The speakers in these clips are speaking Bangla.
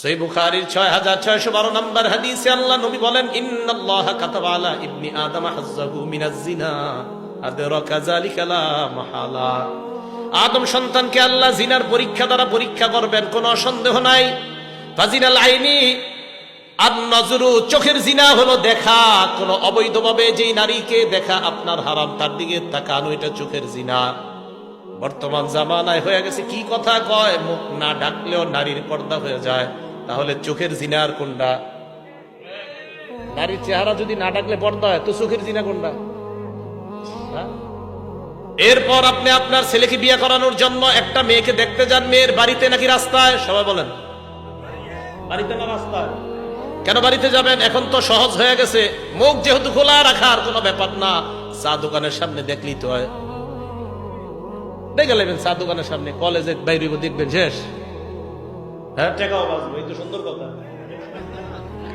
সই বুখারির ছয় হাজার ছয়শো বারো নম্বর হাদিসে আল্লাহ নবী বলেন, ইন্নাল্লাহ কাতাবা আলা ইবনি আদম হাজ্জাহু মিনাজ জিনা। আদরাকা যালিকা লা মাহালা। আদম সন্তানকে আল্লাহ জিনার পরীক্ষা দ্বারা পরীক্ষা করবেন, কোনো সন্দেহ নাই। ফাজিনাল আইনি আর নজরু চোখের জিনা হলো দেখা, কোন অবৈধভাবে যেই নারীকে দেখা আপনার হারাম, তার দিকে তাকানো, এটা চোখের জিনা। বর্তমান জামানায় হয়ে গেছে, কি কথা কয়? মুখ না ডাকলেও নারীর পর্দা হয়ে যায়। তাহলে চোখের জিনার কোনটা? নারীর চেহারা যদি না ডাকলে পর্দা হয়, তো চোখের জিনা কোনটা? হ্যাঁ? এরপর আপনি আপনার ছেলেকে বিয়ে করানোর জন্য একটা মেয়েকে দেখতে যান, মেয়ের বাড়িতে নাকি রাস্তায়? সবাই বলেন। বাড়িতে না রাস্তায়? কেন বাড়িতে যাবেন? এখন তো সহজ হয়ে গেছে। মুখ যেহেতু খোলা রাখার কোনো ব্যাপার না। চা দোকানের সামনে দেখলেই তো হয়। দেখে নেবেন চা দোকানের সামনে। কলেজে বাইরে দেখবেন, শেষ। হ্যাঁ? টাকাও বাঁচবো এই তো সুন্দর কথা।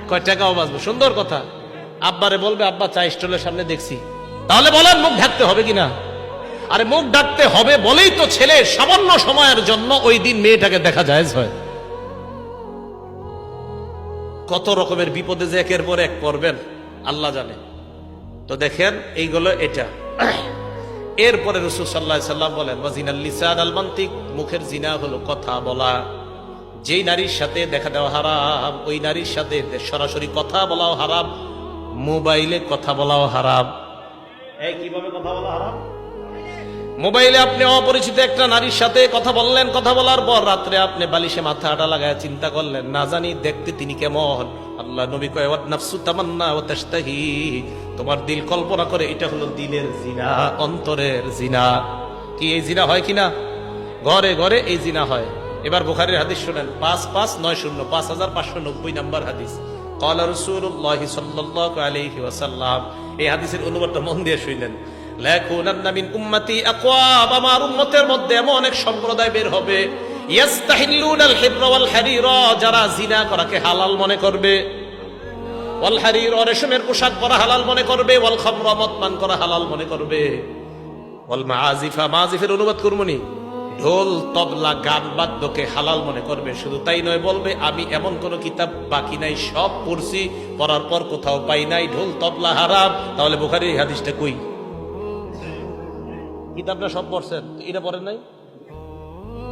কয় টাকাও বাঁচবো সুন্দর কথা। আব্বারে বলবে আব্বা চা স্টলের সামনে দেখছি। তাহলে বলেন মুখ ঢাকতে হবে কিনা? আরে মুখ ডাকতে হবে বলেই তো ছেলে সামান্য সময়ের জন্য ওই দিন মেয়েটাকে দেখা যায় হয়। কত রকমের বিপদে যে একের পর এক পড়বেন আল্লাহ জানে। তো দেখেন এইগুলো এটা। এরপরে রসুল সাল্লাহ সাল্লাম বলেন ওয়াজিনাল লিসান আল মান্তিক। মুখের জিনা হলো কথা বলা। যেই নারীর সাথে দেখা দেওয়া হারাম ওই নারীর সাথে সরাসরি কথা বলাও হারাম মোবাইলে কথা বলাও হারাম। কীভাবে কথা বলা হারাম? মোবাইলে আপনি অপরিচিত একটা নারীর সাথে কথা বললেন কথা বলার পর রাত্রে আপনি বালিশে মাথা আটা লাগায় চিন্তা করলেন না জানি দেখতে তিনি কেমন। আল্লাহ নবী কয় ওয়াত নাফসু তামান্না ওয়া তাশতাহি। তোমার দিল কল্পনা করে এটা হলো দিলের জিনা অন্তরের জিনা। কি এই জিনা হয় কিনা? ঘরে ঘরে এই জিনা হয়। এবার বুখারের হাদিস শুনেন, পাঁচ পাঁচ নয় শূন্য, পাঁচ হাজার পাঁচশো নব্বই নম্বর হাদিস। কলা রসুল্লাহ সাল্লাহ আলহি ওয়াসাল্লাম, এই হাদিসের অনুবাদটা মন দিয়ে শুনলেন। আমার উম্মতের মধ্যে এমন অনেক সম্প্রদায় বের হবে যারা জিনা করাকে হালাল মনে করবে। ওয়াল হারির রেশমের পোশাক পরা হালাল মনে করবে ওয়াল খামরা মদ পান করা হালাল মনে করবে। ওয়াল মাআজিফা মাআজিফের অনুবাদ করমনি ঢোল তবলা গান বাদ্যকে হালাল মনে করবে, শুধু তাই নয় বলবে, আমি এমন কোন কিতাব বাকি নাই, সব পড়ছি, পড়ার পর কোথাও পাই নাই, ঢোল তবলা হারাম। তাহলে বুখারী এই হাদিসটা কই? কিতাবটা সব পড়ছেন? এটা পড়েন নাই?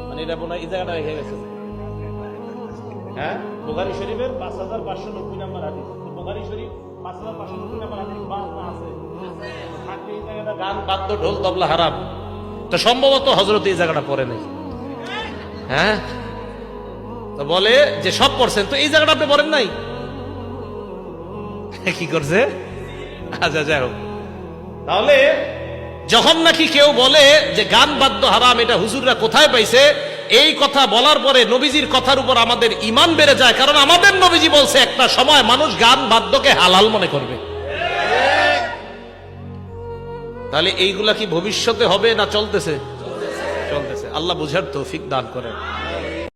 মানে এটা হয় এই জায়গাটা গেছে। হ্যাঁ? শরীফের পাঁচ হাজার পাঁচশো নব্বই নাম্বার হাদিস। শরীফ পাঁচ হাজার পাঁচশো নব্বই নাম্বার হাদিস বাদ না আছে গান, বাদ্য, ঢোল, তবলা হারাম। তো সম্ভবত হজরত এই জায়গাটা পড়ে নাই। হ্যাঁ? তো বলে যে সব পড়ছেন, তো এই জায়গাটা আপনি পড়েন নাই? কি করছে? আচ্ছা যাই হোক। তাহলে যখন নাকি কেউ বলে যে গান বাদ্য হারাম, এটা হুজুররা কোথায় পাইছে, এই কথা বলার পরে নবীজির কথার উপর আমাদের ইমান বেড়ে যায়, কারণ আমাদের নবীজি বলছে, একটা সময় মানুষ গান বাদ্যকে হালাল মনে করবে। তাহলে এইগুলা কি ভবিষ্যতে হবে না চলতেছে? চলতেছে। আল্লাহ বুঝার তৌফিক দান করেন।